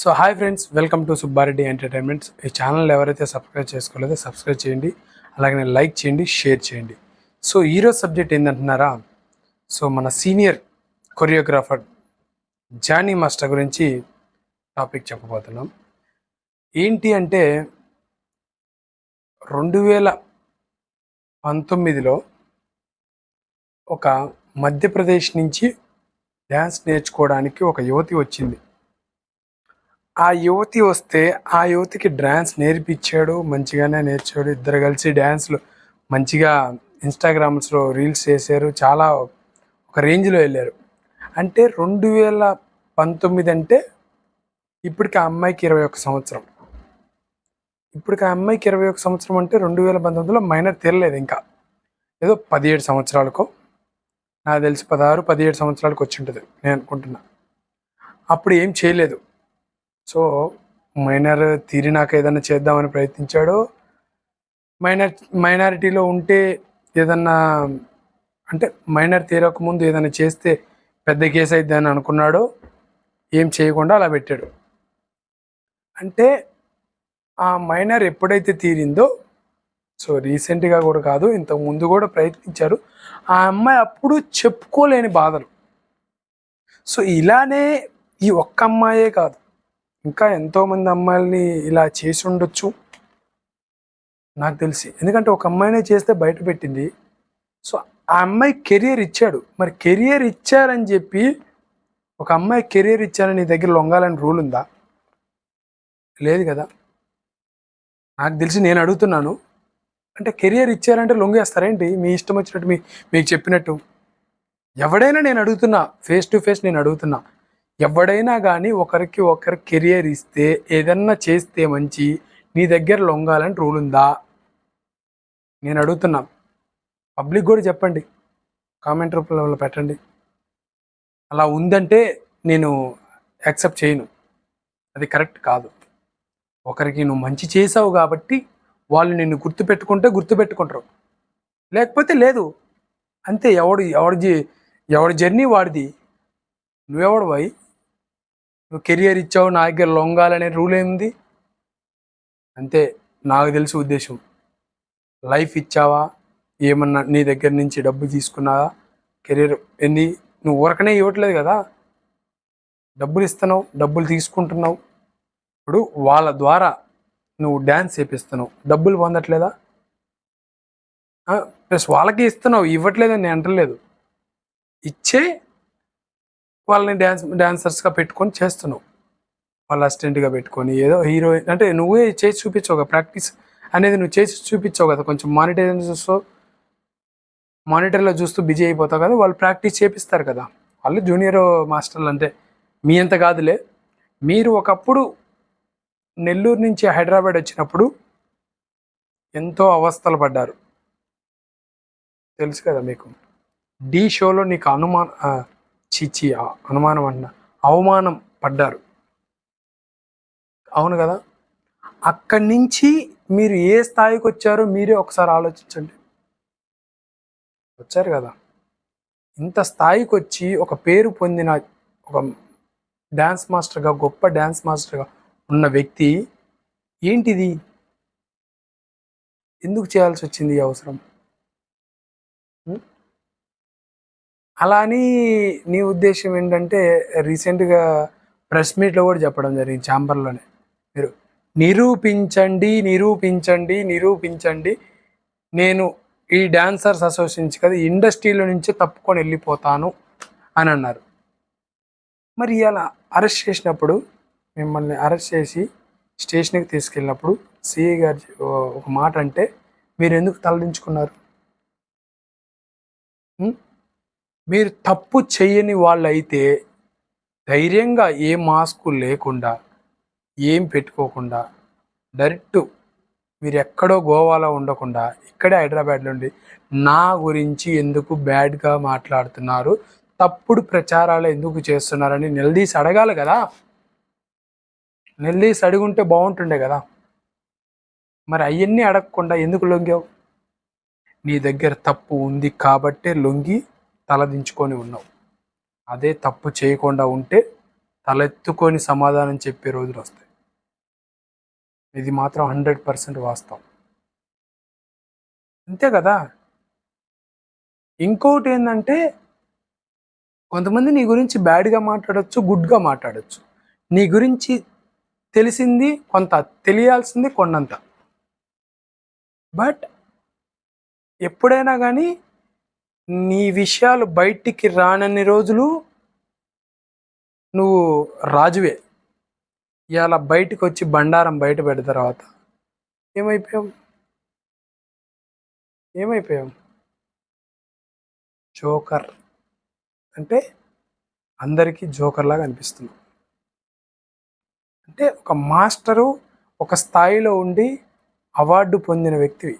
So hi friends welcome to Subbareddy entertainments. ఈ channel ఎవరైతే subscribe చేసుకోలేదో సబ్స్క్రైబ్ చేయండి అలాగే లైక్ చేయండి షేర్ చేయండి. సో ఈరోజు సబ్జెక్ట్ ఏంటంటున్నారా సో మన సీనియర్ కొరియోగ్రాఫర్ జానీ మాస్టర్ గురించి టాపిక్ చెప్పబోతున్నాం. ఏంటి అంటే రెండు వేల పంతొమ్మిదిలో ఒక మధ్యప్రదేశ్ నుంచి డ్యాన్స్ నేర్చుకోవడానికి ఒక యువతి వచ్చింది. ఆ యువతి వస్తే ఆ యువతికి డ్యాన్స్ నేర్పించాడు మంచిగానే నేర్చాడు. ఇద్దరు కలిసి డ్యాన్స్లు మంచిగా ఇన్స్టాగ్రామ్స్లో రీల్స్ చేశారు. చాలా ఒక రేంజ్లో వెళ్ళారు. అంటే రెండు వేల పంతొమ్మిది అంటే ఇప్పటికి ఆ అమ్మాయికి ఇరవై ఒక సంవత్సరం. ఇప్పటికి ఆ అమ్మాయికి ఇరవై ఒక సంవత్సరం అంటే రెండు వేల పంతొమ్మిదిలో మైనర్ తీరలేదు ఇంకా. ఏదో పదిహేడు సంవత్సరాలకో నాకు తెలిసి పదహారు పదిహేడు సంవత్సరాలకు వచ్చి ఉంటుంది నేను అనుకుంటున్నా. అప్పుడు ఏం చేయలేదు. సో మైనర్ తీరినాక ఏదైనా చేద్దామని ప్రయత్నించాడు మైనర్ మైనారిటీలో ఉంటే ఏదన్నా అంటే మైనర్ తీరకముందు ఏదైనా చేస్తే పెద్ద కేసు అయిద్ది అని అనుకున్నాడో ఏం చేయకుండా అలా పెట్టాడు. అంటే ఆ మైనర్ ఎప్పుడైతే తీరిందో సో రీసెంట్గా కూడా కాదు ఇంతకు ముందు కూడా ప్రయత్నించారు. ఆ అమ్మాయి అప్పుడు చెప్పుకోలేని బాధలు. సో ఇలానే ఈ ఒక్క అమ్మాయే కాదు. ఇంకా ఎంతోమంది అమ్మాయిల్ని ఇలా చేసి ఉండొచ్చు. నాకు తెలిసి. ఎందుకంటే ఒక అమ్మాయినే చేస్తే బయట పెట్టింది. సో ఆ అమ్మాయి కెరియర్ ఇచ్చాడు. మరి కెరియర్ ఇచ్చారని చెప్పి ఒక అమ్మాయి కెరియర్ ఇచ్చారని నీ దగ్గర లొంగాలని రూల్ ఉందా? లేదు కదా. నాకు తెలిసి నేను అడుగుతున్నాను. అంటే కెరియర్ ఇచ్చారంటే లొంగేస్తారేంటి మీ ఇష్టం వచ్చినట్టు మీ మీకు చెప్పినట్టు. ఎవడైనా నేను అడుగుతున్నా. ఫేస్ టు ఫేస్ నేను అడుగుతున్నా. ఎవడైనా కానీ ఒకరికి ఒకరు కెరియర్ ఇస్తే ఏదన్నా చేస్తే మంచి నీ దగ్గర లొంగాలని రూల్ ఉందా? నేను అడుగుతున్నా. పబ్లిక్ కూడా చెప్పండి. కామెంట్ రూపంలో పెట్టండి. అలా ఉందంటే నేను యాక్సెప్ట్ చేయను. అది కరెక్ట్ కాదు. ఒకరికి నువ్వు మంచి చేసావు కాబట్టి వాళ్ళు నిన్ను గుర్తుపెట్టుకుంటే గుర్తుపెట్టుకుంటారు. లేకపోతే లేదు. అంతే ఎవడు ఎవడి ఎవడి జర్నీ వాడిది. నువ్వెవడు పోయి నువ్వు కెరియర్ ఇచ్చావు నా దగ్గర లొంగాలనే రూల్ ఏంది? అంతే నాకు తెలిసి ఉద్దేశం. లైఫ్ ఇచ్చావా? ఏమన్నా నీ దగ్గర నుంచి డబ్బు తీసుకున్నావా? కెరీర్ ఎన్ని నువ్వు ఊరకనే ఇవ్వట్లేదు కదా? డబ్బులు ఇస్తున్నావు డబ్బులు తీసుకుంటున్నావు. ఇప్పుడు వాళ్ళ ద్వారా నువ్వు డ్యాన్స్ చేపిస్తున్నావు. డబ్బులు పొందట్లేదా? ప్లస్ వాళ్ళకి ఇస్తున్నావు ఇవ్వట్లేదని నేను అంటలేదు. ఇచ్చే వాళ్ళని డ్యాన్స్ డాన్సర్స్గా పెట్టుకొని చేస్తున్నావు. వాళ్ళ అసిస్టెంట్గా పెట్టుకొని ఏదో హీరోయిన్ అంటే నువ్వే చేసి చూపించావు కదా ప్రాక్టీస్ అనేది నువ్వు చేసి చూపించావు కదా కొంచెం మానిటైజేషన్ చూస్తూ మానిటర్లో చూస్తూ బిజీ అయిపోతావు కదా వాళ్ళు ప్రాక్టీస్ చేపిస్తారు కదా. వాళ్ళు జూనియర్ మాస్టర్లు అంటే మీ అంత కాదులే. మీరు ఒకప్పుడు నెల్లూరు నుంచి హైదరాబాద్ వచ్చినప్పుడు ఎంతో అవస్థలు పడ్డారు. తెలుసు కదా మీకు. డి షోలో నీకు అనుమాన చీచి అనుమానం అన్న అవమానం పడ్డారు. అవును కదా? అక్కడి నుంచి మీరు ఏ స్థాయికి వచ్చారో మీరే ఒకసారి ఆలోచించండి. వచ్చారు కదా? ఇంత స్థాయికి వచ్చి ఒక పేరు పొందిన ఒక డ్యాన్స్ మాస్టర్గా గొప్ప డ్యాన్స్ మాస్టర్గా ఉన్న వ్యక్తి ఏంటిది? ఎందుకు చేయాల్సి వచ్చింది ఈ అవసరం? అలా అని నీ ఉద్దేశం ఏంటంటే రీసెంట్గా ప్రెస్ మీట్లో కూడా చెప్పడం జరిగింది ఛాంబర్లోనే. మీరు నిరూపించండి నిరూపించండి నిరూపించండి. నేను ఈ డాన్సర్స్ అసోసియేషన్ కదా ఇండస్ట్రీలో నుంచి తప్పుకొని వెళ్ళిపోతాను అని అన్నారు. మరి ఇలా అరెస్ట్ చేసినప్పుడు మిమ్మల్ని అరెస్ట్ చేసి స్టేషన్కి తీసుకెళ్ళినప్పుడు సిఐ గారు ఒక మాట అంటే మీరు ఎందుకు తలదించుకున్నారు మీరు తప్పు చేయని వాళ్ళైతే ధైర్యంగా ఏ మాస్కు లేకుండా ఏం పెట్టుకోకుండా డైరెక్ట్ మీరు ఎక్కడో గోవాలో ఉండకుండా ఇక్కడే హైదరాబాద్లో ఉండి నా గురించి ఎందుకు బ్యాడ్గా మాట్లాడుతున్నారు? తప్పుడు ప్రచారాలు ఎందుకు చేస్తున్నారని నిలదీసి అడగాలి కదా? నిలదీసి అడుగుంటే బాగుంటుండే కదా? మరి అవన్నీ అడగకుండా ఎందుకు లొంగావు? నీ దగ్గర తప్పు ఉంది కాబట్టే లొంగి తలదించుకొని ఉన్నావు. అదే తప్పు చేయకుండా ఉంటే తలెత్తుకొని సమాధానం చెప్పే రోజులు వస్తాయి. ఇది మాత్రం హండ్రెడ్ పర్సెంట్ వాస్తవం. అంతే కదా? ఇంకోటి ఏంటంటే కొంతమంది నీ గురించి బ్యాడ్గా మాట్లాడచ్చు గుడ్గా మాట్లాడచ్చు. నీ గురించి తెలిసింది కొంత తెలియాల్సింది కొండంత బట్ ఎప్పుడైనా కానీ నీ విషయాలు బయటికి రానన్ని రోజులు నువ్వు రాజువే. ఇలా బయటికి వచ్చి బండారం బయట పెడిన తర్వాత ఏమైపోయాం ఏమైపోయాం జోకర్ అంటే అందరికీ జోకర్లాగా అనిపిస్తున్నావు అనిపిస్తుంది. అంటే ఒక మాస్టరు ఒక స్థాయిలో ఉండి అవార్డు పొందిన వ్యక్తివి.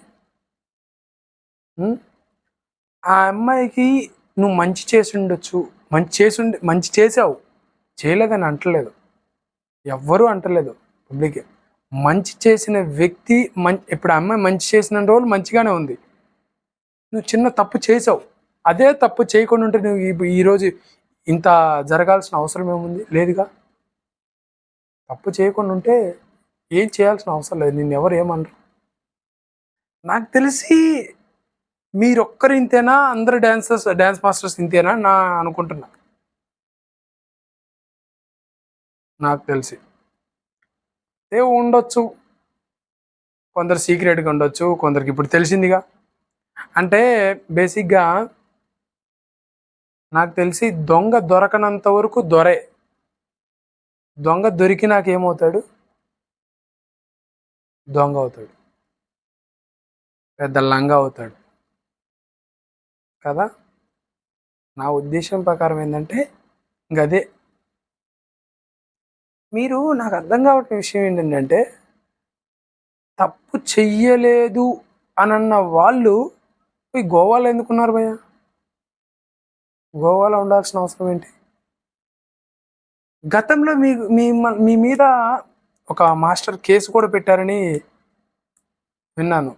ఆ అమ్మాయికి నువ్వు మంచి చేసి ఉండొచ్చు. మంచి చేసి ఉండి మంచి చేసావు. చేయలేదని అంటలేదు. ఎవ్వరూ అంటలేదు పబ్లిక్ మంచి చేసిన వ్యక్తి మం ఇప్పుడు ఆ అమ్మాయి మంచి చేసిన రోజులు మంచిగానే ఉంది. నువ్వు చిన్న తప్పు చేసావు. అదే తప్పు చేయకుండా ఉంటే నువ్వు ఈరోజు ఇంత జరగాల్సిన అవసరం ఏముంది? లేదుగా. తప్పు చేయకుండా ఉంటే ఏం చేయాల్సిన అవసరం లేదు. నేను ఎవరు ఏమనరు. నాకు తెలిసి మీరొక్కరు ఇంతేనా అందరు డాన్సర్స్ డాన్స్ మాస్టర్స్ ఇంతేనా? నా అనుకుంటున్నా. నాకు తెలిసి. ఏ ఉండొచ్చు. కొందరు సీక్రెట్గా ఉండొచ్చు కొందరికి ఇప్పుడు తెలిసిందిగా. అంటే బేసిక్గా నాకు తెలిసి దొంగ దొరకనంత వరకు దొరే. దొంగ దొరికి ఏమవుతాడు? దొంగ అవుతాడు. పెద్ద లంగా అవుతాడు. కదా? నా ఉద్దేశం ప్రకారం ఏంటంటే గదే మీరు నాకు అర్థం కావట్ల విషయం ఏంటంటే తప్పు చెయ్యలేదు అనన్న వాళ్ళు ఈ గోవాలో ఎందుకున్నారు భయ్య? గోవాలో ఉండాల్సిన అవసరం ఏంటి? గతంలో మీ మీ మీద ఒక మాస్టర్ కేసు కూడా పెట్టారని విన్నాను.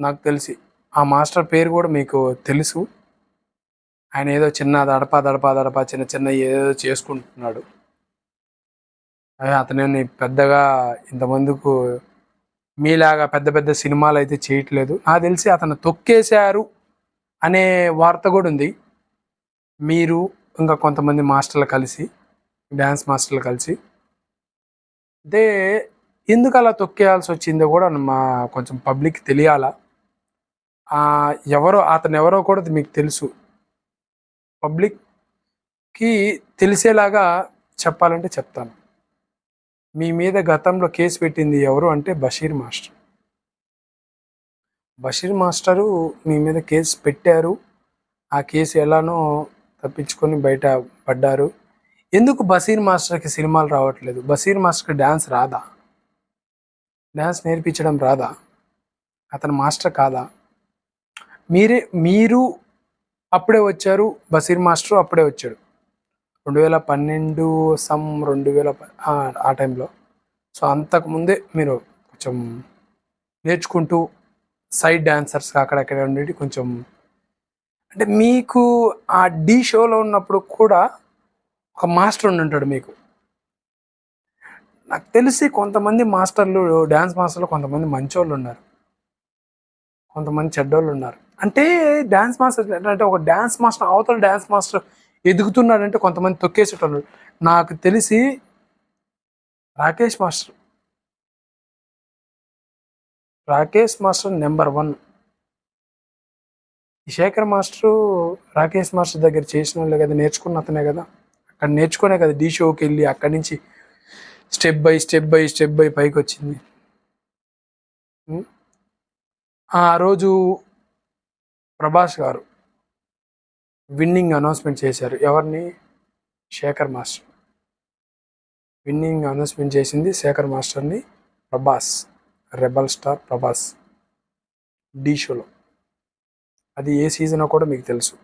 నాకు తెలిసి. ఆ మాస్టర్ పేరు కూడా మీకు తెలుసు. ఆయన ఏదో చిన్న దడప దడప దడప చిన్న చిన్న ఏదో చేసుకుంటున్నాడు. అదే అతనేమి పెద్దగా ఇంతమందుకు మీలాగా పెద్ద పెద్ద సినిమాలు అయితే చేయట్లేదు. నాకు తెలిసి అతను తొక్కేశారు అనే వార్త కూడా ఉంది. మీరు ఇంకా కొంతమంది మాస్టర్లు కలిసి డ్యాన్స్ మాస్టర్లు కలిసి. అంటే ఎందుకు అలా తొక్కేయాల్సి వచ్చిందో కూడా మా కొంచెం పబ్లిక్ తెలియాలా? ఎవరో అతను ఎవరో కూడా మీకు తెలుసు. పబ్లిక్కి తెలిసేలాగా చెప్పాలంటే చెప్తాను. మీ మీద గతంలో కేసు పెట్టింది ఎవరు అంటే బషీర్ మాస్టర్. బషీర్ మాస్టరు మీ మీద కేసు పెట్టారు. ఆ కేసు ఎలానో తప్పించుకొని బయట పడ్డారు. ఎందుకు బషీర్ మాస్టర్కి సినిమాలు రావట్లేదు? బషీర్ మాస్టర్కి డ్యాన్స్ రాదా? డ్యాన్స్ నేర్పించడం రాదా? అతను మాస్టర్ కాదా? మీరే మీరు అప్పుడే వచ్చారు బసీర్ మాస్టర్ అప్పుడే వచ్చాడు. రెండు వేల పన్నెండు సమ్ రెండు వేల ఆ, టైంలో. సో అంతకుముందే మీరు కొంచెం నేర్చుకుంటూ సైడ్ డాన్సర్స్ అక్కడక్కడ ఉండేవి కొంచెం అంటే మీకు ఆ డీ షోలో ఉన్నప్పుడు కూడా ఒక మాస్టర్ ఉండి ఉంటాడు మీకు. నాకు తెలిసి కొంతమంది మాస్టర్లు డ్యాన్స్ మాస్టర్లు కొంతమంది మంచోళ్ళు ఉన్నారు. కొంతమంది చెడ్డోళ్ళు ఉన్నారు. అంటే డ్యాన్స్ మాస్టర్ అంటే ఒక డ్యాన్స్ మాస్టర్ అవతల డ్యాన్స్ మాస్టర్ ఎదుగుతున్నాడంటే కొంతమంది తొక్కేసేటోళ్ళు. నాకు తెలిసి Rakesh master. Rakesh master number one. Shekar master Rakesh master దగ్గర చేసిన వాళ్ళే కదా నేర్చుకున్న అతనే కదా. అక్కడ నేర్చుకునే కదా డీ షోకి వెళ్ళి అక్కడి నుంచి step by step by step by పైకి వచ్చింది. ఆ రోజు ప్రభాస్ గారు విన్నింగ్ అనౌన్స్మెంట్ చేశారు. ఎవరిని? శేఖర్ మాస్టర్. విన్నింగ్ అనౌన్స్మెంట్ చేసింది శేఖర్ మాస్టర్ని ప్రభాస్ రెబల్ స్టార్ ప్రభాస్ డీ షోలో. అది ఏ సీజనో కూడా మీకు తెలుసు.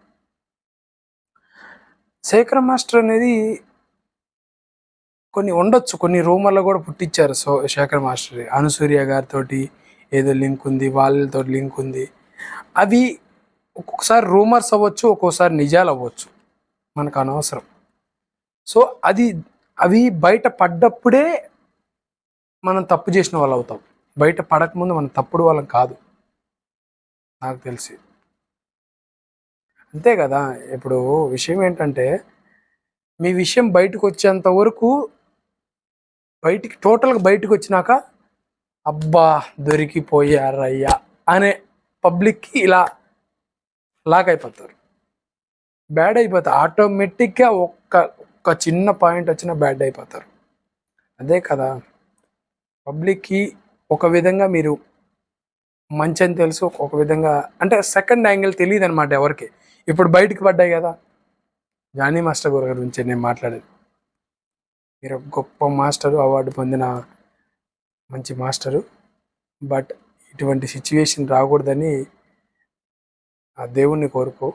శేఖర్ మాస్టర్ అనేది కొన్ని ఉండొచ్చు కొన్ని రూమర్లు కూడా పుట్టించారు సో శేఖర్ మాస్టర్. అనుసూర్య గారితో ఏదో లింక్ ఉంది వాళ్ళతో లింక్ ఉంది. అవి ఒక్కొక్కసారి రూమర్స్ అవ్వచ్చు ఒక్కోసారి నిజాలు అవ్వచ్చు. మనకు అనవసరం. సో అది అవి బయట పడ్డప్పుడే మనం తప్పు చేసిన వాళ్ళు అవుతాం. బయట పడకముందు మనం తప్పుడు వాళ్ళం కాదు. నాకు తెలిసి. అంతే కదా. ఇప్పుడు విషయం ఏంటంటే మీ విషయం బయటకు వచ్చేంత వరకు బయటికి టోటల్గా బయటకు వచ్చినాక అబ్బా దొరికిపోయారయ్యా అనే పబ్లిక్కి ఇలా లాక్ అయిపోతారు బ్యాడ్ అయిపోతారు ఆటోమేటిక్గా ఒక్క ఒక్క చిన్న పాయింట్ వచ్చినా బ్యాడ్ అయిపోతారు. అదే కదా పబ్లిక్కి ఒక విధంగా మీరు మంచి అని తెలుసు ఒక విధంగా అంటే సెకండ్ యాంగిల్ తెలియదు అనమాట ఎవరికి. ఇప్పుడు బయటికి పడ్డాయి కదా జానీ మాస్టర్ గారి గురించి నేను మాట్లాడేది. మీరు గొప్ప మాస్టరు అవార్డు పొందిన మంచి మాస్టరు బట్ ఇటువంటి సిచ్యువేషన్ రాకూడదని ఆ దేవుణ్ణి కోరుకో.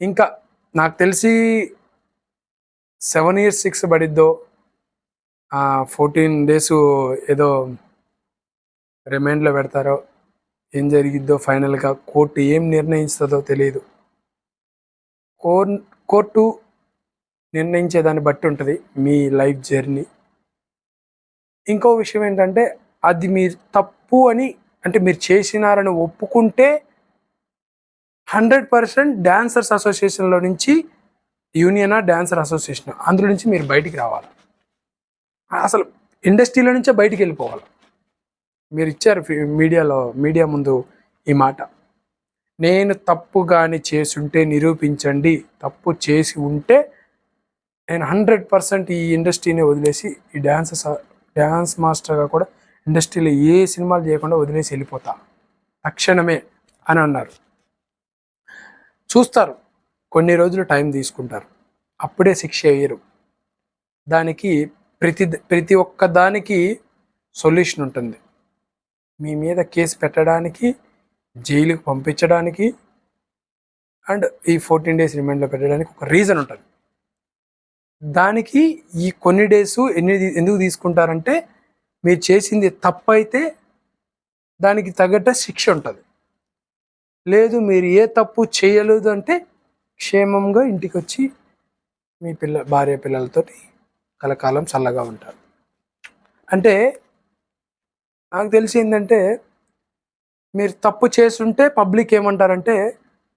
ఇంకా నాకు తెలిసి సెవెన్ ఇయర్స్ సిక్స్ పడిద్దో ఫోర్టీన్ డేస్ ఏదో రిమైండ్లో పెడతారో ఏం జరిగిద్దో ఫైనల్గా కోర్టు ఏం నిర్ణయిస్తుందో తెలియదు. కోర్ కోర్టు నిర్ణయించే దాన్ని బట్టి ఉంటుంది మీ లైఫ్ జర్నీ. ఇంకో విషయం ఏంటంటే అది మీరు తప్పు అని అంటే మీరు చేసినారని ఒప్పుకుంటే హండ్రెడ్ పర్సెంట్ డ్యాన్సర్స్ అసోసియేషన్లో నుంచి యూనియనా డ్యాన్సర్ అసోసియేషన్? అందులో నుంచి మీరు బయటికి రావాలి. అసలు ఇండస్ట్రీలో నుంచే బయటికి వెళ్ళిపోవాలి. మీరు ఇచ్చారు మీడియాలో మీడియా ముందు ఈ మాట. నేను తప్పు కానీ చేసుంటే నిరూపించండి. తప్పు చేసి ఉంటే నేను హండ్రెడ్ పర్సెంట్ ఈ ఇండస్ట్రీని వదిలేసి ఈ డ్యాన్సెస్ డ్యాన్స్ మాస్టర్గా కూడా ఇండస్ట్రీలో ఏ సినిమాలు చేయకుండా వదిలేసి వెళ్ళిపోతా. తక్షణమే అని అన్నారు. చూస్తారు. కొన్ని రోజులు టైం తీసుకుంటారు. అప్పుడే శిక్ష వేయరు దానికి ప్రతి ప్రతి ఒక్క దానికి సొల్యూషన్ ఉంటుంది. మీ మీద కేసు పెట్టడానికి జైలుకి పంపించడానికి అండ్ ఈ ఫోర్టీన్ డేస్ రిమైండ్లో పెట్టడానికి ఒక రీజన్ ఉంటుంది. దానికి ఈ కొన్ని డేస్ ఎన్ని ఎందుకు తీసుకుంటారంటే మీరు చేసింది తప్పు అయితే దానికి తగ్గట్ట శిక్ష ఉంటుంది. లేదు మీరు ఏ తప్పు చేయలేదు అంటే క్షేమంగా ఇంటికి వచ్చి మీ పిల్ల భార్య పిల్లలతోటి కలకాలం చల్లగా ఉంటారు. అంటే నాకు తెలిసి ఏంటంటే మీరు తప్పు చేస్తుంటే పబ్లిక్ ఏమంటారంటే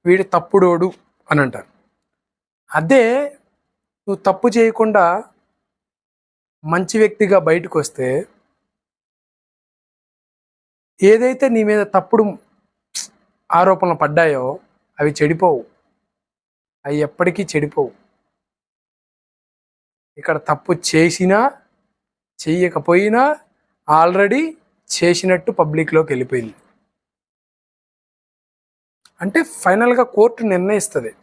వీడు తప్పుడోడు అని అంటారు. అదే నువ్వు తప్పు చేయకుండా మంచి వ్యక్తిగా బయటకు వస్తే ఏదైతే నీ మీద తప్పుడు ఆరోపణలు పడ్డాయో అవి చెడిపోవు. అవి ఎప్పటికీ చెడిపోవు. ఇక్కడ తప్పు చేసినా చెయ్యకపోయినా ఆల్రెడీ చేసినట్టు పబ్లిక్లోకి వెళ్ళిపోయింది. అంటే ఫైనల్గా కోర్టు నిర్ణయిస్తుంది.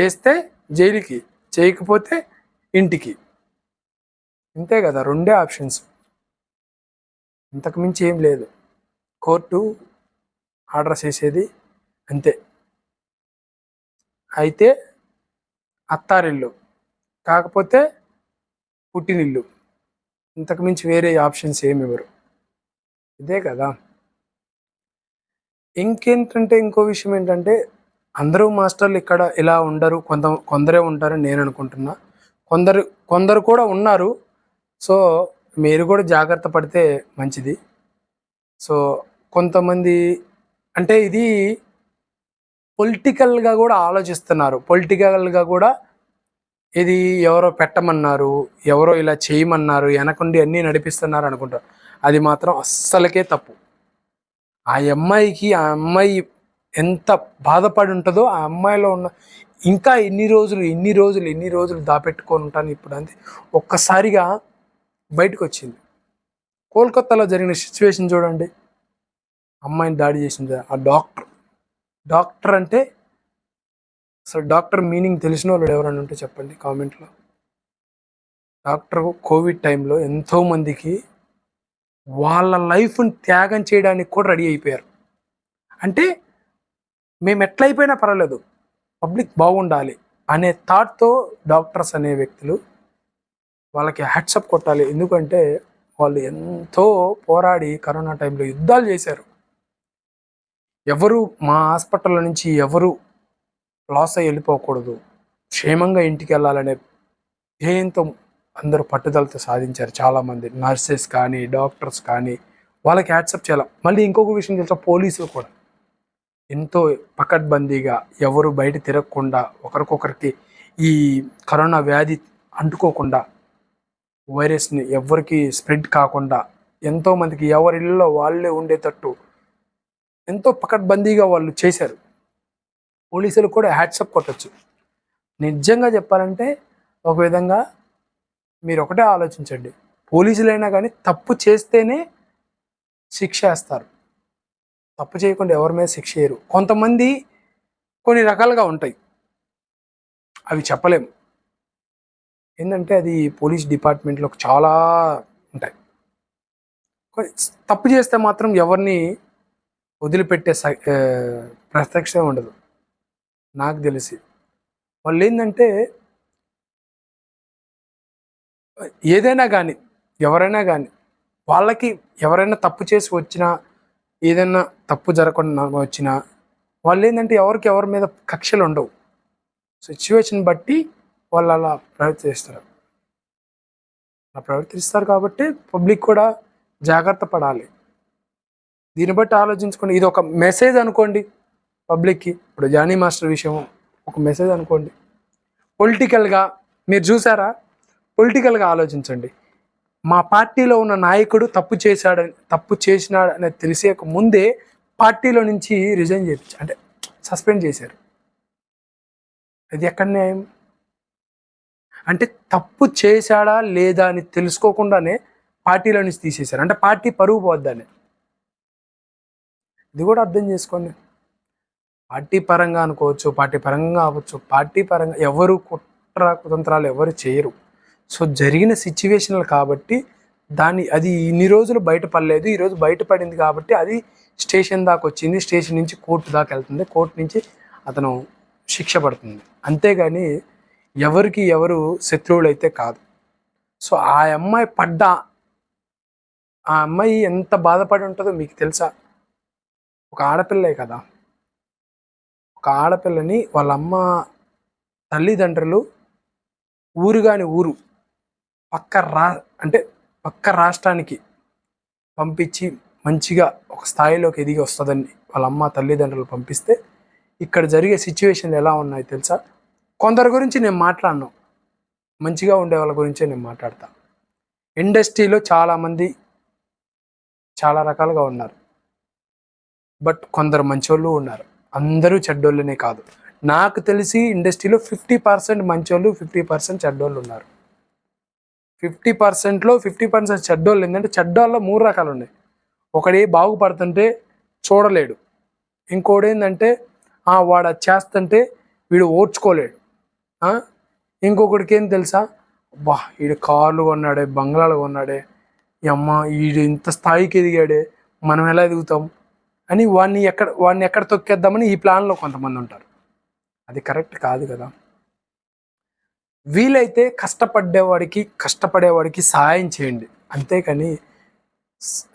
చేస్తే జైలుకి చేయకపోతే ఇంటికి. అంతే కదా రెండే ఆప్షన్స్. ఇంతకు మించి ఏం లేదు. కోర్టు ఆర్డర్ చేసేది అంతే. అయితే అత్తారిల్లు కాకపోతే పుట్టినిల్లు. ఇంతకుమించి వేరే ఆప్షన్స్ ఏమి ఇవ్వరు. ఇదే కదా. ఇంకేంటంటే ఇంకో విషయం ఏంటంటే అందరూ మాస్టర్లు ఇక్కడ ఇలా ఉండరు. కొంత కొందరే ఉంటారని నేను అనుకుంటున్నా. కొందరు కొందరు కూడా ఉన్నారు. సో మీరు కూడా జాగ్రత్త పడితే మంచిది. సో కొంతమంది అంటే ఇది పొలిటికల్గా కూడా ఆలోచిస్తున్నారు. పొలిటికల్గా కూడా ఇది ఎవరో పెట్టమన్నారు ఎవరో ఇలా చేయమన్నారు వెనకుండి అన్నీ నడిపిస్తున్నారు అనుకుంటారు. అది మాత్రం అస్సలకే తప్పు. ఆ అమ్మాయికి ఆ అమ్మాయి ఎంత బాధపడి ఉంటుందో ఆ అమ్మాయిలో ఉన్న ఇంకా ఎన్ని రోజులు ఎన్ని రోజులు ఎన్ని రోజులు దాపెట్టుకొని ఉంటాను ఇప్పుడు అంతే ఒక్కసారిగా బయటకు వచ్చింది. కోల్కత్తాలో జరిగిన సిచ్యువేషన్ చూడండి. అమ్మాయిని దాడి చేసింది ఆ డాక్టర్. డాక్టర్ అంటే అసలు డాక్టర్ మీనింగ్ తెలిసిన వాళ్ళు ఎవరైనా ఉంటే చెప్పండి కామెంట్లో. డాక్టర్ కోవిడ్ టైంలో ఎంతోమందికి వాళ్ళ లైఫ్ని త్యాగం చేయడానికి కూడా రెడీ అయిపోయారు. అంటే మేము ఎట్లయిపోయినా పర్వాలేదు పబ్లిక్ బాగుండాలి అనే థాట్తో డాక్టర్స్ అనే వ్యక్తులు వాళ్ళకి హ్యాట్సప్ కొట్టాలి. ఎందుకంటే వాళ్ళు ఎంతో పోరాడి కరోనా టైంలో యుద్ధాలు చేశారు. ఎవరు మా హాస్పిటల్ నుంచి ఎవరు లాస్ అయ్యి వెళ్ళిపోకూడదు. క్షేమంగా ఇంటికి వెళ్ళాలనే ధ్యేయంతో అందరూ పట్టుదలతో సాధించారు చాలామంది. నర్సెస్ కానీ డాక్టర్స్ కానీ వాళ్ళకి యాక్సెప్ట్ చేయాలి. మళ్ళీ ఇంకొక విషయం తెలుసా? పోలీసులు కూడా. ఎంతో పకడ్బందీగా ఎవరు బయట తిరగకుండా ఒకరికొకరికి ఈ కరోనా వ్యాధి అంటుకోకుండా వైరస్ని ఎవరికి స్ప్రెడ్ కాకుండా ఎంతోమందికి మందికి వాళ్ళే ఉండేటట్టు ఎంతో పకడ్బందీగా వాళ్ళు చేశారు. పోలీసులు కూడా హ్యాట్సప్ కొట్టచ్చు. నిజంగా చెప్పాలంటే ఒక విధంగా మీరు ఒకటే ఆలోచించండి. పోలీసులైనా కానీ తప్పు చేస్తేనే శిక్ష వేస్తారు. తప్పు చేయకుండా ఎవరి మీద శిక్ష చేయరు కొంతమంది కొన్ని రకాలుగా ఉంటాయి. అవి చెప్పలేము ఏంటంటే అది పోలీస్ డిపార్ట్మెంట్లో చాలా ఉంటాయి. తప్పు చేస్తే మాత్రం ఎవరిని వదిలిపెట్టే స- ప్రత్యక్షం ఉండదు. నాకు తెలిసి. వాళ్ళు ఏంటంటే ఏదైనా కానీ ఎవరైనా కానీ వాళ్ళకి ఎవరైనా తప్పు చేసి వచ్చినా ఏదైనా తప్పు జరగకుండా వచ్చినా వాళ్ళు ఏంటంటే ఎవరికి ఎవరి మీద కక్షలు ఉండవు. సిచ్యువేషన్ బట్టి వాళ్ళు అలా ప్రవర్తిస్తారు. అలా ప్రవర్తిస్తారు కాబట్టి పబ్లిక్ కూడా జాగ్రత్త పడాలి. దీన్ని బట్టి ఆలోచించుకోండి. ఇది ఒక మెసేజ్ అనుకోండి పబ్లిక్కి ఇప్పుడు జానీ మాస్టర్ విషయం ఒక మెసేజ్ అనుకోండి. పొలిటికల్గా మీరు చూసారా? పొలిటికల్గా ఆలోచించండి. మా పార్టీలో ఉన్న నాయకుడు తప్పు చేశాడని తప్పు చేసినాడని తెలిసేక ముందే పార్టీలో నుంచి రిజైన్ చేయించు అంటే సస్పెండ్ చేశారు. అది ఎక్కడ న్యాయం? అంటే తప్పు చేశాడా లేదా అని తెలుసుకోకుండానే పార్టీలో నుంచి తీసేశారు. అంటే పార్టీ పరుగు పోద్దని. ఇది కూడా అర్థం చేసుకోండి. పార్టీ పరంగా అనుకోవచ్చు పార్టీ పరంగా అవ్వచ్చు. పార్టీ పరంగా ఎవరు కుట్ర కుతంత్రాలు ఎవరు చేయరు. సో జరిగిన సిచ్యువేషన్లు కాబట్టి దాన్ని అది ఇన్ని రోజులు బయటపడలేదు. ఈరోజు బయటపడింది కాబట్టి అది స్టేషన్ దాకా వచ్చింది. స్టేషన్ నుంచి కోర్టు దాకా వెళ్తుంది. కోర్టు నుంచి అతను శిక్ష పడుతుంది. అంతేగాని ఎవరికి ఎవరు శత్రువులు అయితే కాదు. సో ఆ అమ్మాయి పడ్డ ఆ అమ్మాయి ఎంత బాధపడి ఉంటుందో మీకు తెలుసా? ఒక ఆడపిల్లే కదా. ఒక ఆడపిల్లని వాళ్ళ అమ్మ తల్లిదండ్రులు ఊరు కాని ఊరు పక్క రా అంటే పక్క రాష్ట్రానికి పంపించి మంచిగా ఒక స్థాయిలోకి ఎదిగి వస్తుందని వాళ్ళ అమ్మ తల్లిదండ్రులు పంపిస్తే ఇక్కడ జరిగే సిచ్యువేషన్లు ఎలా ఉన్నాయి తెలుసా? కొందరి గురించి నేను మాట్లాడను. మంచిగా ఉండే వాళ్ళ గురించే నేను మాట్లాడతా. ఇండస్ట్రీలో చాలామంది చాలా రకాలుగా ఉన్నారు. బట్ కొందరు మంచోళ్ళు ఉన్నారు. అందరూ చెడ్డోళ్ళనే కాదు. నాకు తెలిసి ఇండస్ట్రీలో ఫిఫ్టీ పర్సెంట్ మంచోళ్ళు ఫిఫ్టీ పర్సెంట్ చెడ్డోళ్ళు ఉన్నారు. ఫిఫ్టీ పర్సెంట్లో ఫిఫ్టీ పర్సెంట్ చెడ్డోళ్ళు ఏంటంటే చెడ్డోళ్ళలో మూడు రకాలు ఉన్నాయి. ఒకటి బాగుపడుతుంటే చూడలేడు. ఇంకోటి ఏంటంటే వాడు అది చేస్తుంటే వీడు ఓర్చుకోలేడు. ఇంకొకడికి ఏం తెలుసా? బా వీడు కార్లు కొన్నాడే బంగ్లాలు కొన్నాడే. అమ్మ వీడు ఇంత స్థాయికి ఎదిగాడే. మనం ఎలా ఎదుగుతాం? అని వాడిని ఎక్కడ వాడిని ఎక్కడ తొక్కేద్దామని ఈ ప్లాన్లో కొంతమంది ఉంటారు. అది కరెక్ట్ కాదు కదా. వీలైతే కష్టపడ్డేవాడికి కష్టపడేవాడికి సహాయం చేయండి. అంతేకాని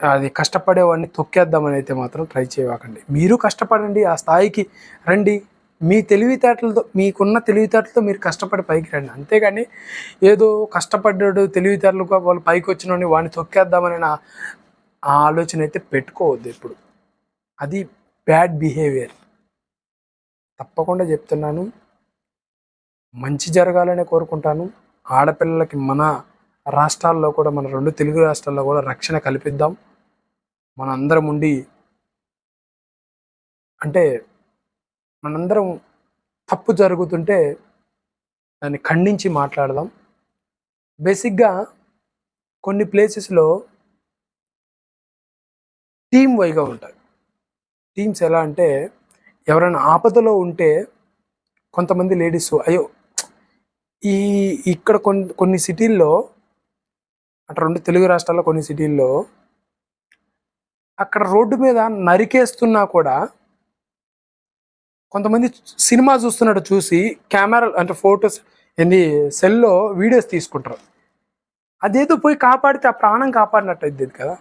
అది కష్టపడేవాడిని తొక్కేద్దామని అయితే మాత్రం ట్రై చేయకండి మీరు కష్టపడండి ఆ స్థాయికి రండి. మీ తెలివితేటలతో మీకున్న తెలివితేటలతో మీరు కష్టపడి పైకి రండి. అంతేగాని ఏదో కష్టపడ్డాడు తెలివితేటలుగా వాళ్ళు పైకి వచ్చిన వాడిని తొక్కేద్దామని నా ఆ ఆలోచన అయితే పెట్టుకోవద్దు ఇప్పుడు అది బ్యాడ్ బిహేవియర్. తప్పకుండా చెప్తున్నాను. మంచి జరగాలనే కోరుకుంటాను. ఆడపిల్లలకి మన రాష్ట్రాల్లో కూడా మన రెండు తెలుగు రాష్ట్రాల్లో కూడా రక్షణ కల్పిద్దాం. మనందరం ఉండి అంటే మనందరం తప్పు జరుగుతుంటే దాన్ని ఖండించి మాట్లాడదాం. బేసిక్గా కొన్ని ప్లేసెస్లో టీం వైగా ఉంటాయి టీమ్స్ ఎలా అంటే ఎవరైనా ఆపదలో ఉంటే కొంతమంది లేడీస్ అయ్యో ఈ ఇక్కడ కొన్ని కొన్ని సిటీల్లో అటు రెండు తెలుగు రాష్ట్రాల్లో కొన్ని సిటీల్లో అక్కడ రోడ్డు మీద నరికేస్తున్నా కూడా కొంతమంది సినిమా చూస్తున్నట్టు చూసి కెమెరా అంటే ఫొటోస్ ఏంది సెల్లో వీడియోస్ తీసుకుంటారు. అదేదో పోయి కాపాడితే ఆ ప్రాణం కాపాడినట్టు అయింది కదా.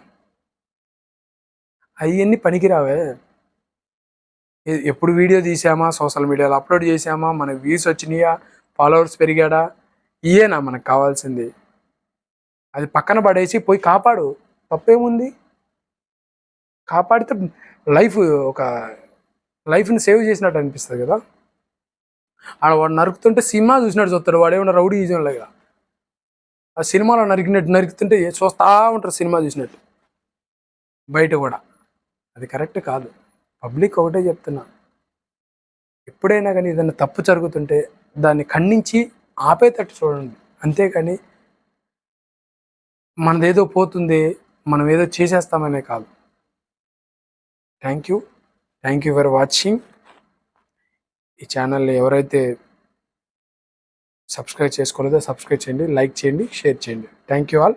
అవన్నీ పనికిరావే. ఎప్పుడు వీడియో తీసామా? సోషల్ మీడియాలో అప్లోడ్ చేసామా? మన వ్యూస్ వచ్చినాయా? ఫాలోవర్స్ పెరిగాడా? ఇయేనా మనకు కావాల్సింది? అది పక్కన పడేసి పోయి కాపాడు. తప్పేముంది? కాపాడితే లైఫ్ ఒక లైఫ్ని సేవ్ చేసినట్టు అనిపిస్తుంది కదా? ఆడ వాడు నరుకుతుంటే సినిమా చూసినట్టు చూస్తాడు. వాడు ఏమన్నా రౌడీ లాగా ఆ సినిమాలో నరికినట్టు నరుకుతుంటే చూస్తూ ఉంటారు సినిమా చూసినట్టు. బయట కూడా. అది కరెక్ట్ కాదు. పబ్లిక్ ఒకటే చెప్తున్నా. ఎప్పుడైనా కానీ ఏదైనా తప్పు జరుగుతుంటే దాన్ని ఖండించి ఆపేటట్టు చూడండి. అంతేకాని మనదేదో పోతుంది మనం ఏదో చేసేస్తామనే కాదు. Thank you. Thank you for watching. ఈ ఛానల్ని ఎవరైతే సబ్స్క్రైబ్ చేసుకోలేదో సబ్స్క్రైబ్ చేయండి లైక్ చేయండి షేర్ చేయండి. Thank you all.